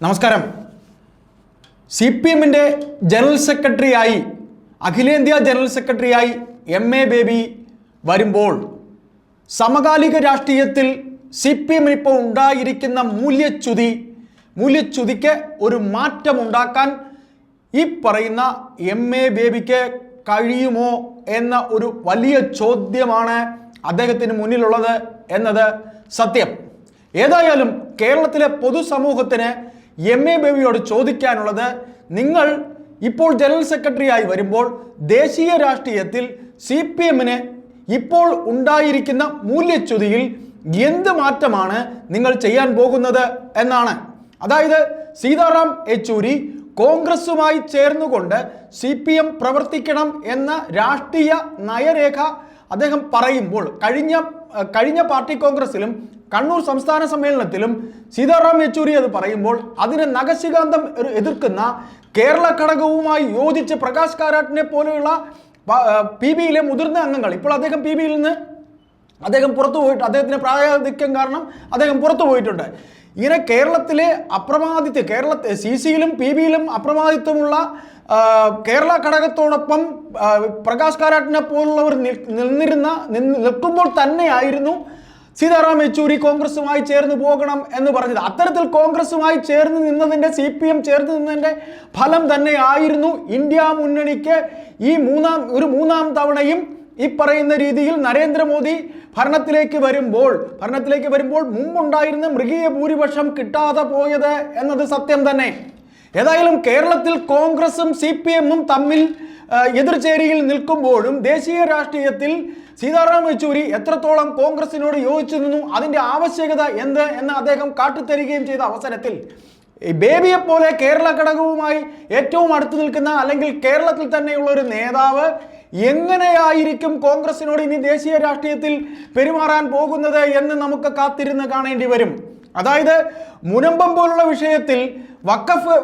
നമസ്കാരം. C P എമ്മിന്റെ general സെക്രട്ടറിയായി അഖിലേന്ത്യാ ജനറൽ സെക്രട്ടറിയായി എം എ ബേബി വരുമ്പോൾ സമകാലിക രാഷ്ട്രീയത്തിൽ സി പി എമ്മിന് ഇപ്പോൾ ഉണ്ടായിരിക്കുന്ന മൂല്യച്യുതി മൂല്യച്യുതിക്ക് ഒരു മാറ്റമുണ്ടാക്കാൻ ഈ പറയുന്ന എം എ ബേബിക്ക് കഴിയുമോ എന്ന ഒരു വലിയ ചോദ്യമാണ് അദ്ദേഹത്തിന് മുന്നിലുള്ളത് എന്നത് സത്യം. ഏതായാലും കേരളത്തിലെ പൊതുസമൂഹത്തിന് എം എ ബേബിയോട് ചോദിക്കാനുള്ളത് നിങ്ങൾ ഇപ്പോൾ ജനറൽ സെക്രട്ടറി ആയി വരുമ്പോൾ ദേശീയ രാഷ്ട്രീയത്തിൽ സി പി എമ്മിന് ഇപ്പോൾ ഉണ്ടായിരിക്കുന്ന മൂല്യച്യുതിയിൽ എന്ത് മാറ്റമാണ് നിങ്ങൾ ചെയ്യാൻ പോകുന്നത്? എന്നാണ്. അതായത് സീതാറാം യെച്ചൂരി കോൺഗ്രസുമായി ചേർന്നുകൊണ്ട് സി പി എം പ്രവർത്തിക്കണം എന്ന രാഷ്ട്രീയ നയരേഖ അദ്ദേഹം പറയുമ്പോൾ കഴിഞ്ഞ കഴിഞ്ഞ പാർട്ടി കോൺഗ്രസിലും കണ്ണൂർ സംസ്ഥാന സമ്മേളനത്തിലും സീതാറാം യെച്ചൂരി അത് പറയുമ്പോൾ അതിനെ നഖശികാന്തം എതിർക്കുന്ന കേരള ഘടകവുമായി യോജിച്ച് പ്രകാശ് കാരാട്ടിനെ പോലെയുള്ള പി ബിയിലെ മുതിർന്ന അംഗങ്ങൾ. ഇപ്പോൾ അദ്ദേഹം പി ബിയിൽ നിന്ന് അദ്ദേഹം പുറത്തു പോയിട്ട് അദ്ദേഹത്തിന് പ്രായാധിക്യം കാരണം അദ്ദേഹം പുറത്തു പോയിട്ടുണ്ട്. ഇങ്ങനെ കേരളത്തിലെ അപ്രമാദിത്യം കേരള സി സിയിലും പി ബിയിലും അപ്രമാദിത്വമുള്ള കേരള ഘടകത്തോടൊപ്പം പ്രകാശ് കാരാട്ടിനെ പോലുള്ളവർ നിന്നിരുന്ന നിന്ന് നിൽക്കുമ്പോൾ തന്നെയായിരുന്നു സീതാറാം യെച്ചൂരി കോൺഗ്രസുമായി ചേർന്ന് പോകണം എന്ന് പറഞ്ഞത്. അത്തരത്തിൽ കോൺഗ്രസുമായി ചേർന്ന് നിന്നതിന്റെ സി പി എം ചേർന്ന് നിന്നതിന്റെ ഫലം തന്നെയായിരുന്നു ഇന്ത്യ മുന്നണിക്ക് ഈ മൂന്നാം ഒരു മൂന്നാം തവണയും ഈ പറയുന്ന രീതിയിൽ നരേന്ദ്രമോദി ഭരണത്തിലേക്ക് വരുമ്പോൾ ഭരണത്തിലേക്ക് വരുമ്പോൾ മുമ്പുണ്ടായിരുന്ന മൃഗീയ ഭൂരിപക്ഷം കിട്ടാതെ പോയത് എന്നത് സത്യം തന്നെ. ഏതായാലും കേരളത്തിൽ കോൺഗ്രസും സി തമ്മിൽ എതിർചേരിയിൽ നിൽക്കുമ്പോഴും ദേശീയ രാഷ്ട്രീയത്തിൽ സീതാറാം യെച്ചൂരി എത്രത്തോളം കോൺഗ്രസിനോട് യോജിച്ചു നിന്നു അതിന്റെ ആവശ്യകത എന്ത് എന്ന് അദ്ദേഹം കാട്ടിത്തരികയും ചെയ്ത അവസരത്തിൽ. ബേബിയെ പോലെ കേരള ഘടകവുമായി ഏറ്റവും അടുത്ത് നിൽക്കുന്ന അല്ലെങ്കിൽ കേരളത്തിൽ തന്നെയുള്ള ഒരു നേതാവ് എങ്ങനെയായിരിക്കും കോൺഗ്രസിനോട് ഇനി ദേശീയ രാഷ്ട്രീയത്തിൽ പെരുമാറാൻ പോകുന്നത് എന്ന് നമുക്ക് കാത്തിരുന്ന് കാണേണ്ടി വരും. അതായത് മുനമ്പം പോലുള്ള വിഷയത്തിൽ വക്കഫ്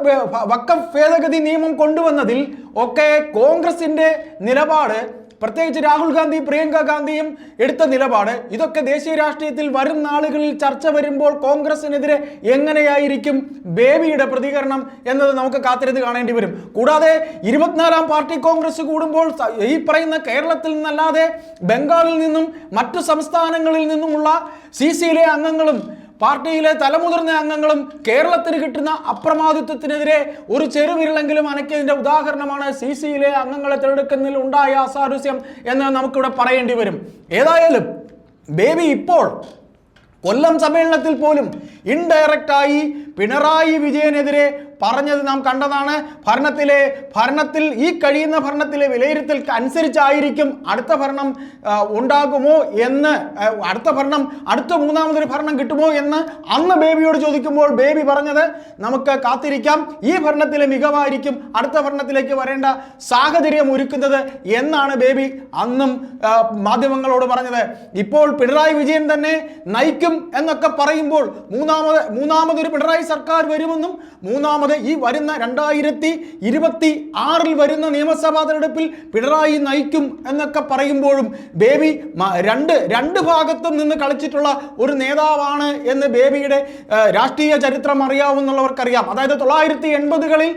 വക്കഫ് ഭേദഗതി നിയമം കൊണ്ടുവന്നതിൽ ഒക്കെ കോൺഗ്രസിന്റെ നിലപാട് പ്രത്യേകിച്ച് രാഹുൽ ഗാന്ധി പ്രിയങ്ക ഗാന്ധിയും എടുത്ത നിലപാട് ഇതൊക്കെ ദേശീയ രാഷ്ട്രീയത്തിൽ വരും നാളുകളിൽ ചർച്ച വരുമ്പോൾ കോൺഗ്രസിനെതിരെ എങ്ങനെയായിരിക്കും ബേബിയുടെ പ്രതികരണം എന്നത് നമുക്ക് കാത്തിരുന്ന് കാണേണ്ടി വരും. കൂടാതെ ഇരുപത്തിനാലാം പാർട്ടി കോൺഗ്രസ് കൂടുമ്പോൾ ഈ പറയുന്ന കേരളത്തിൽ നിന്നല്ലാതെ ബംഗാളിൽ നിന്നും മറ്റു സംസ്ഥാനങ്ങളിൽ നിന്നുമുള്ള സി സിയിലെ അംഗങ്ങളും പാർട്ടിയിലെ തലമുതിർന്ന അംഗങ്ങളും കേരളത്തിന് കിട്ടുന്ന അപ്രമാദിത്വത്തിനെതിരെ ഒരു ചെറുവിരലെങ്കിലും അനക്കിയതിന്റെ ഉദാഹരണമാണ് സി സിയിലെ അംഗങ്ങളെ തിരഞ്ഞെടുക്കുന്നതിൽ ഉണ്ടായ അസാരസ്യം എന്ന് നമുക്കിവിടെ പറയേണ്ടി വരും. ഏതായാലും ബേബി ഇപ്പോൾ കൊല്ലം സമ്മേളനത്തിൽ പോലും ഇൻഡയറക്റ്റായി പിണറായി വിജയനെതിരെ പറഞ്ഞത് നാം കണ്ടതാണ്. ഭരണത്തിലെ ഭരണത്തിൽ ഈ കഴിയുന്ന ഭരണത്തിലെ വിലയിരുത്തൽ അനുസരിച്ചായിരിക്കും അടുത്ത ഭരണം ഉണ്ടാകുമോ എന്ന് അടുത്ത ഭരണം അടുത്ത മൂന്നാമതൊരു ഭരണം കിട്ടുമോ എന്ന് അന്ന് ബേബിയോട് ചോദിക്കുമ്പോൾ ബേബി പറഞ്ഞത് നമുക്ക് കാത്തിരിക്കാം. ഈ ഭരണത്തിലെ മികവായിരിക്കും അടുത്ത ഭരണത്തിലേക്ക് വരേണ്ട സാഹചര്യം ഒരുക്കുന്നത് എന്നാണ് ബേബി അന്നും മാധ്യമങ്ങളോട് പറഞ്ഞത്. ഇപ്പോൾ പിണറായി വിജയൻ തന്നെ നയിക്കും എന്നൊക്കെ പറയുമ്പോൾ മൂന്നാമത് മൂന്നാമതൊരു പിണറായി സർക്കാർ വരുമെന്നും മൂന്നാമത് ഈ വരുന്ന രണ്ടായിരത്തി ഇരുപത്തി ആറിൽ വരുന്ന നിയമസഭാ തെരഞ്ഞെടുപ്പിൽ പിണറായി നയിക്കും എന്നൊക്കെ പറയുമ്പോഴും ബേബി രണ്ട് രണ്ട് ഭാഗത്തും നിന്ന് കളിച്ചിട്ടുള്ള ഒരു നേതാവാണ് എന്ന് ബേബിയുടെ രാഷ്ട്രീയ ചരിത്രം അറിയാവുന്നവർക്കറിയാം അതായത് തൊള്ളായിരത്തി എൺപതുകളിൽ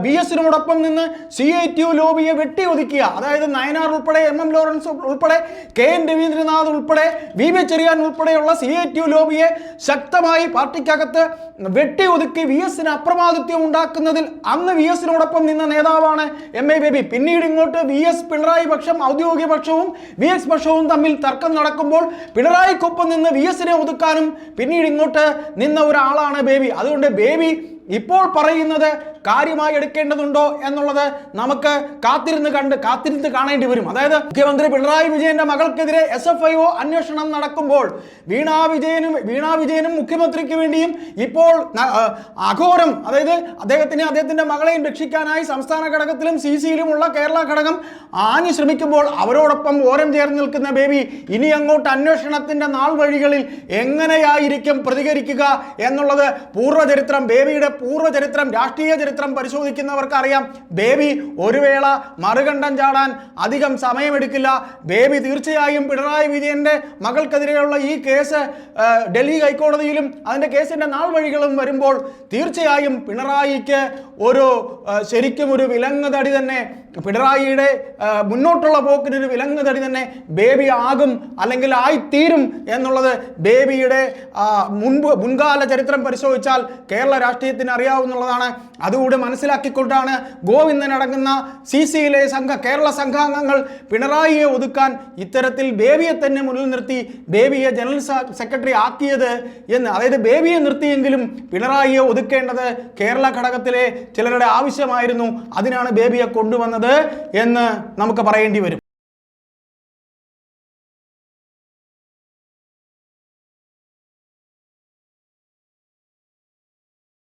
വി എസിനോടൊപ്പം നിന്ന് സി ഐ ടി യു ലോബിയെ വെട്ടി ഒതുക്കിയ അതായത് നയനാർ ഉൾപ്പെടെ എം എം ലോറൻസ് ഉൾപ്പെടെ കെ എൻ രവീന്ദ്രനാഥ് ഉൾപ്പെടെ വി വി ചെറിയാൻ ഉൾപ്പെടെയുള്ള സി ഐ ടി യു ലോബിയെ ശക്തമായി പാർട്ടിക്കകത്ത് വെട്ടി ഒതുക്കി വി എസിന് അപ്രമാദിത്യം ഉണ്ടാക്കുന്നതിൽ അന്ന് വി എസിനോടൊപ്പം നിന്ന നേതാവാണ് എം എ ബേബി. പിന്നീട് ഇങ്ങോട്ട് വി എസ് പിണറായി പക്ഷം ഔദ്യോഗിക പക്ഷവും വി എസ് പക്ഷവും തമ്മിൽ തർക്കം നടക്കുമ്പോൾ പിണറായിക്കൊപ്പം നിന്ന് വി എസിനെ ഒതുക്കാനും പിന്നീട് ഇങ്ങോട്ട് നിന്ന ഒരാളാണ് ബേബി. അതുകൊണ്ട് ബേബി ഇപ്പോൾ പറയുന്നത് കാര്യമായി എടുക്കേണ്ടതുണ്ടോ എന്നുള്ളത് നമുക്ക് കാത്തിരുന്ന് കണ്ട് കാത്തിരുന്ന് കാണേണ്ടി വരും. അതായത് മുഖ്യമന്ത്രി പിണറായി വിജയന്റെ മകൾക്കെതിരെ എസ് എഫ് ഐ ഒ അന്വേഷണം നടക്കുമ്പോൾ വീണാ വിജയനും വീണാ വിജയനും മുഖ്യമന്ത്രിക്ക് വേണ്ടിയും ഇപ്പോൾ അഘോരം അതായത് അദ്ദേഹത്തിന് അദ്ദേഹത്തിന്റെ മകളെയും രക്ഷിക്കാനായി സംസ്ഥാന ഘടകത്തിലും സി സിയിലുമുള്ള കേരള ഘടകം ആഞ്ഞു ശ്രമിക്കുമ്പോൾ അവരോടൊപ്പം ഓരം ചേർന്ന് നിൽക്കുന്ന ബേബി ഇനി അങ്ങോട്ട് അന്വേഷണത്തിന്റെ നാൾ വഴികളിൽ എങ്ങനെയായിരിക്കും പ്രതികരിക്കുക എന്നുള്ളത് പൂർവചരിത്രം ബേബിയുടെ പൂർവചരിത്രം രാഷ്ട്രീയ ചരിത്രം പരിശോധിക്കുന്നവർക്ക് അറിയാം ബേബി ഒരു വേള മറുകണ്ഠം ചാടാൻ അധികം സമയമെടുക്കില്ല. ബേബി തീർച്ചയായും പിണറായി വിജയന്റെ മകൾക്കെതിരെയുള്ള ഈ കേസ് ഡൽഹി ഹൈക്കോടതിയിലും അതിന്റെ കേസിന്റെ നാൾ വഴികളും വരുമ്പോൾ തീർച്ചയായും പിണറായിക്ക് ഒരു ശരിക്കും ഒരു വിലങ്ങുതടി തന്നെ പിണറായിയുടെ മുന്നോട്ടുള്ള പോക്കിനൊരു വിലങ്ങുതടി തന്നെ ബേബി ആകും അല്ലെങ്കിൽ ആയിത്തീരും എന്നുള്ളത് ബേബിയുടെ മുൻപ് മുൻകാല ചരിത്രം പരിശോധിച്ചാൽ കേരള രാഷ്ട്രീയത്തിന് അറിയാവുന്നതാണ്. അതുകൂടി മനസ്സിലാക്കിക്കൊണ്ടാണ് ഗോവിന്ദൻ അടങ്ങുന്ന സി സിയിലെ സംഘ കേരള സംഘാംഗങ്ങൾ പിണറായിയെ ഒതുക്കാൻ ഇത്തരത്തിൽ ബേബിയെ തന്നെ മുന്നിൽ നിർത്തി ബേബിയെ ജനറൽ സെക്രട്ടറി ആക്കിയത് എന്ന്. അതായത് ബേബിയെ നിർത്തിയെങ്കിലും പിണറായിയെ ഒതുക്കേണ്ടത് കേരള ഘടകത്തിലെ ചിലരുടെ ആവശ്യമായിരുന്നു. അതിനാണ് ബേബിയെ കൊണ്ടുവന്നത് എന്ന് നമുക്ക് പറയേണ്ടി വരും.